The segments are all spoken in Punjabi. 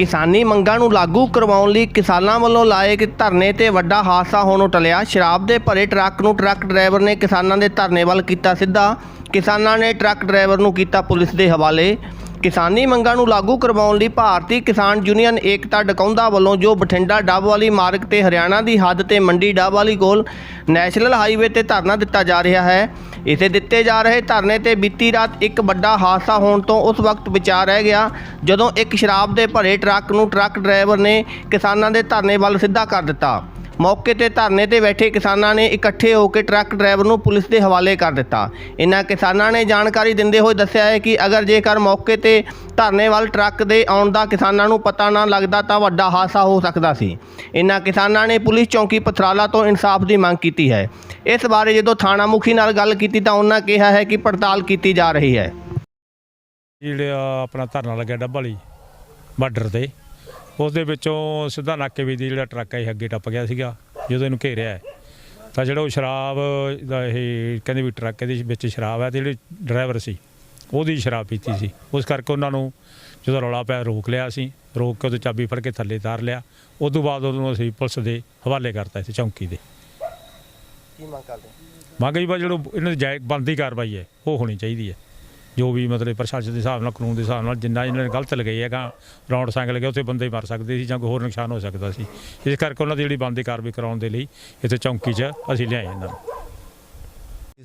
ਕਿਸਾਨੀ ਮੰਗਾਂ ਨੂੰ ਲਾਗੂ ਕਰਵਾਉਣ ਲਈ ਕਿਸਾਨਾਂ ਵੱਲੋਂ ਲਾਏ ਗਏ ਧਰਨੇ ਤੇ ਵੱਡਾ ਹਾਦਸਾ ਹੋਣੋਂ ਟਲਿਆ। ਸ਼ਰਾਬ ਦੇ ਭਰੇ ਟਰੱਕ ਨੂੰ ਟਰੱਕ ਡਰਾਈਵਰ ਨੇ ਕਿਸਾਨਾਂ ਦੇ ਧਰਨੇ ਵੱਲ ਕੀਤਾ ਸਿੱਧਾ। ਕਿਸਾਨਾਂ ਨੇ ਟਰੱਕ ਡਰਾਈਵਰ ਨੂੰ ਕੀਤਾ ਪੁਲਿਸ ਦੇ ਹਵਾਲੇ। ਕਿਸਾਨੀ ਮੰਗਾਂ ਨੂੰ ਲਾਗੂ ਕਰਵਾਉਣ ਲਈ ਭਾਰਤੀ ਕਿਸਾਨ ਯੂਨੀਅਨ ਏਕਤਾ ਡਕੌਂਦਾ ਵੱਲੋਂ ਜੋ ਬਠਿੰਡਾ ਡੱਬ ਵਾਲੀ ਮਾਰਗ ਤੇ ਹਰਿਆਣਾ ਦੀ ਹੱਦ ਤੇ ਮੰਡੀ ਡੱਬ ਵਾਲੀ ਕੋਲ ਨੈਸ਼ਨਲ ਹਾਈਵੇ ਤੇ ਧਰਨਾ ਦਿੱਤਾ ਜਾ ਰਿਹਾ ਹੈ। ਇਸੇ ਦਿੱਤੇ ਜਾ ਰਹੇ ਧਰਨੇ ਤੇ ਬੀਤੀ ਰਾਤ ਇੱਕ ਵੱਡਾ ਹਾਦਸਾ ਹੋਣ ਤੋਂ ਉਸ ਵਕਤ ਵਿਚਾਰ ਰਹਿ ਗਿਆ, ਜਦੋਂ ਇੱਕ ਸ਼ਰਾਬ ਦੇ ਭਰੇ ਟਰੱਕ ਨੂੰ ਟਰੱਕ ਡਰਾਈਵਰ ਨੇ ਕਿਸਾਨਾਂ ਦੇ ਧਰਨੇ ਵੱਲ ਸਿੱਧਾ ਕਰ ਦਿੱਤਾ। ਮੌਕੇ ਤੇ ਧਰਨੇ ਤੇ ਬੈਠੇ ਕਿਸਾਨਾਂ ਨੇ ਇਕੱਠੇ ਹੋ ਕੇ ਟਰੱਕ ਡਰਾਈਵਰ ਨੂੰ ਪੁਲਿਸ ਦੇ ਹਵਾਲੇ ਕਰ ਦਿੱਤਾ। ਇਨ੍ਹਾਂ ਕਿਸਾਨਾਂ ਨੇ ਜਾਣਕਾਰੀ ਦਿੰਦੇ ਹੋਏ ਦੱਸਿਆ ਹੈ ਕਿ ਅਗਰ ਜੇਕਰ ਮੌਕੇ ਤੇ ਧਰਨੇ ਵੱਲ ਟਰੱਕ ਦੇ ਆਉਣ ਦਾ ਕਿਸਾਨਾਂ ਨੂੰ ਪਤਾ ਨਾ ਲੱਗਦਾ ਤਾਂ ਵੱਡਾ ਹਾਦਸਾ ਹੋ ਸਕਦਾ ਸੀ। ਇਨ੍ਹਾਂ ਕਿਸਾਨਾਂ ਨੇ ਪੁਲਿਸ ਚੌਂਕੀ ਪਥਰਾਲਾ ਤੋਂ ਇਨਸਾਫ ਦੀ ਮੰਗ ਕੀਤੀ ਹੈ। ਇਸ ਬਾਰੇ ਜਦੋਂ ਥਾਣਾ ਮੁਖੀ ਨਾਲ ਗੱਲ ਕੀਤੀ ਤਾਂ ਉਹਨਾਂ ਕਿਹਾ ਹੈ ਕਿ ਪੜਤਾਲ ਕੀਤੀ ਜਾ ਰਹੀ ਹੈ। ਜਿਹੜਾ ਆਪਣਾ ਧਰਨਾ ਲੱਗਿਆ ਡੱਬ ਵਾਲੀ ਬਾਰਡਰ ਤੇ। ਉਸ ਦੇ ਵਿੱਚੋਂ ਸਿੱਧਾ ਨਾਕੇ ਵੀ ਦੀ ਜਿਹੜਾ ਟਰੱਕ ਹੈ ਅੱਗੇ ਟੱਪ ਗਿਆ ਸੀਗਾ ਜਦੋਂ ਇਹਨੂੰ ਘੇਰਿਆ। ਤਾਂ ਜਿਹੜਾ ਉਹ ਸ਼ਰਾਬ ਦਾ ਇਹ ਕਹਿੰਦੇ ਵੀ ਟਰੱਕ ਦੇ ਵਿੱਚ ਸ਼ਰਾਬ ਹੈ ਤੇ ਜਿਹੜੇ ਡਰਾਈਵਰ ਸੀ ਉਹਦੀ ਸ਼ਰਾਬ ਪੀਤੀ ਸੀ। ਉਸ ਕਰਕੇ ਉਹਨਾਂ ਨੂੰ ਜਦੋਂ ਰੌਲਾ ਪਿਆ ਰੋਕ ਲਿਆ ਸੀ ਰੋਕ ਕੇ ਉਹਦੀ ਚਾਬੀ ਫੜ ਕੇ ਥੱਲੇ ਤਾਰ ਲਿਆ। ਉਸ ਤੋਂ ਬਾਅਦ ਉਹਨੂੰ ਅਸੀਂ ਪੁਲਿਸ ਦੇ ਹਵਾਲੇ ਕਰਤਾ ਇੱਥੇ ਚੌਂਕੀ ਦੇ। ਕੀ ਮੰਗ ਕਰਦੇ ਮੰਗ ਜੀ ਬਾ ਜਿਹੜਾ ਇਹਨਾਂ ਦੀ ਜਾਇਜ਼ ਬਣਦੀ ਕਾਰਵਾਈ ਹੈ ਉਹ ਹੋਣੀ ਚਾਹੀਦੀ ਹੈ। ਜੋ ਵੀ ਮਤਲਬ ਪ੍ਰਸ਼ਾਸਨ ਦੇ ਹਿਸਾਬ ਨਾਲ, ਕਾਨੂੰਨ ਦੇ ਹਿਸਾਬ ਨਾਲ ਜਿੰਨਾ ਇਹਨਾਂ ਨੇ ਗਲਤ ਲਗਾਈ ਹੈਗਾ, ਰੌਂਡ ਸਾਈਕਲ ਗਿਆ ਉੱਥੇ ਬੰਦੇ ਮਰ ਸਕਦੇ ਸੀ ਜਾਂ ਕੋਈ ਹੋਰ ਨੁਕਸਾਨ ਹੋ ਸਕਦਾ ਸੀ। ਇਸ ਕਰਕੇ ਉਹਨਾਂ ਦੀ ਜਿਹੜੀ ਬਣਦੀ ਕਾਰਵਾਈ ਕਰਾਉਣ ਦੇ ਲਈ ਇੱਥੇ ਚੌਂਕੀ 'ਚ ਅਸੀਂ ਲਿਆਏ ਇਹਨਾਂ ਨੂੰ।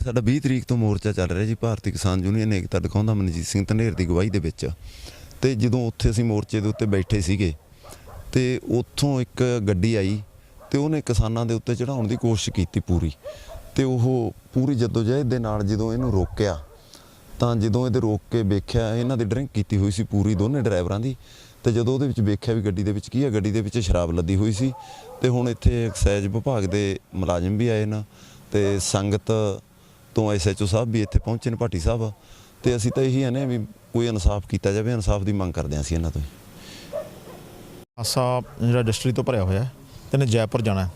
ਸਾਡਾ 20 ਤਰੀਕ ਤੋਂ ਮੋਰਚਾ ਚੱਲ ਰਿਹਾ ਜੀ, ਭਾਰਤੀ ਕਿਸਾਨ ਯੂਨੀਅਨ ਏਕਤਾ ਦਿਖਾਉਂਦਾ ਮਨਜੀਤ ਸਿੰਘ ਧਨੇਰ ਦੀ ਗਵਾਹੀ ਦੇ ਵਿੱਚ। ਤੇ ਜਦੋਂ ਉੱਥੇ ਅਸੀਂ ਮੋਰਚੇ ਦੇ ਉੱਤੇ ਬੈਠੇ ਸੀਗੇ, ਤੇ ਉੱਥੋਂ ਇੱਕ ਗੱਡੀ ਆਈ ਤੇ ਉਹਨੇ ਕਿਸਾਨਾਂ ਦੇ ਉੱਤੇ ਚੜਾਉਣ ਦੀ ਕੋਸ਼ਿਸ਼ ਕੀਤੀ ਪੂਰੀ। ਤੇ ਉਹ ਪੂਰੀ ਜਦੋਜਹਿਦ ਦੇ ਨਾਲ ਜਦੋਂ ਇਹਨੂੰ ਰੋਕਿਆ ਤਾਂ ਜਦੋਂ ਇਹਦੇ ਰੋਕ ਕੇ ਵੇਖਿਆ, ਇਹਨਾਂ ਦੀ ਡਰਿੰਕ ਕੀਤੀ ਹੋਈ ਸੀ ਪੂਰੀ ਦੋਨੇ ਡਰਾਈਵਰਾਂ ਦੀ, ਤੇ ਜਦੋਂ ਉਹਦੇ ਵਿੱਚ ਵੇਖਿਆ ਵੀ ਗੱਡੀ ਦੇ ਵਿੱਚ ਕੀ ਹੈ ਗੱਡੀ ਦੇ ਵਿੱਚ ਸ਼ਰਾਬ ਲੱਦੀ ਹੋਈ ਸੀ, ਤੇ ਹੁਣ ਇੱਥੇ ਐਕਸਾਈਜ਼ ਵਿਭਾਗ ਦੇ ਮੁਲਾਜ਼ਮ ਵੀ ਆਏ ਨਾ, ਤੇ ਸੰਗਤ ਤੋਂ ਐਸਐਚਓ ਸਾਹਿਬ ਵੀ ਇੱਥੇ ਪਹੁੰਚੇ ਨੇ, ਭਾਟੀ ਸਾਹਿਬ। ਤੇ ਅਸੀਂ ਤਾਂ ਇਹੀ ਆਨੇ ਆ ਵੀ ਕੋਈ ਇਨਸਾਫ ਕੀਤਾ ਜਾਵੇ, ਇਨਸਾਫ ਦੀ ਮੰਗ ਕਰਦੇ ਹਾਂ ਅਸੀਂ ਇਹਨਾਂ ਤੋਂ। ਹਾਸਾ ਜਿਹੜਾ ਡਿਸਟਰੀ ਤੋਂ ਭਰਿਆ ਹੋਇਆ ਹੈ, ਤੇ ਇਹਨੇ ਜੈਪੁਰ ਜਾਣਾ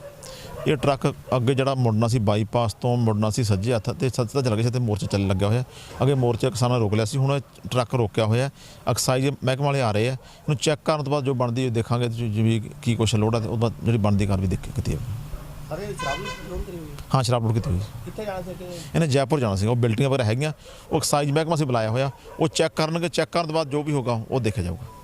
ਇਹ ਟਰੱਕ ਅੱਗੇ ਜਿਹੜਾ ਮੁੜਨਾ ਸੀ ਬਾਈਪਾਸ ਤੋਂ ਮੁੜਨਾ ਸੀ ਸੱਜੇ ਹੱਥ ਤੇ ਸੱਜੇ ਚੱਲ ਗਿਆ ਸੀ ਤੇ ਮੋਰਚਾ ਚੱਲਣ ਲੱਗਿਆ ਹੋਇਆ। ਅੱਗੇ ਮੋਰਚਾ ਕਿਸਾਨਾਂ ਰੋਕ ਲਿਆ ਸੀ ਹੁਣ ਟਰੱਕ ਰੋਕਿਆ ਹੋਇਆ। ਹੈ। ਐਕਸਾਈਜ਼ ਮਹਿਕਮੇ ਵਾਲੇ ਆ ਰਹੇ ਆ। ਇਹਨੂੰ ਚੈੱਕ ਕਰਨ ਤੋਂ ਬਾਅਦ ਜੋ ਬਣਦੀ ਹੈ ਦੇਖਾਂਗੇ ਤੇ ਜਿਵੇਂ ਕੀ ਕੁਛ ਲੋੜ ਹੈ ਤੇ ਉਹ ਬਾਅਦ ਜਿਹੜੀ ਬਣਦੀ ਕਾਰ ਵੀ ਦੇਖ ਕੀਤੀ ਅਰੇ ਸ਼ਰਾਬ ਲੋਨ ਕਰੀ ਹੋਈ? ਹਾਂ ਸ਼ਰਾਬ ਲੋਡ ਕੀਤੀ ਹੋਈ? ਕਿੱਥੇ ਜਾਣਾ ਸੀ ਇਹਨੇ ਜੈਪੁਰ ਜਾਣਾ ਸੀ ਉਹ ਬਿਲਡਿੰਗਾਂ ਵਗੈਰਾ ਹੈਗੀਆਂ ਉਹ ਐਕਸਾਈਜ਼ ਮਹਿਕਮਾ ਸੀ ਬੁਲਾਇਆ ਹੋਇਆ। ਉਹ ਚੈੱਕ ਕਰਨਗੇ ਚੈੱਕ ਕਰਨ ਤੋਂ ਬਾਅਦ ਜੋ ਵੀ ਹੋਗਾ ਉਹ ਦੇਖਿਆ ਜਾਊਗਾ।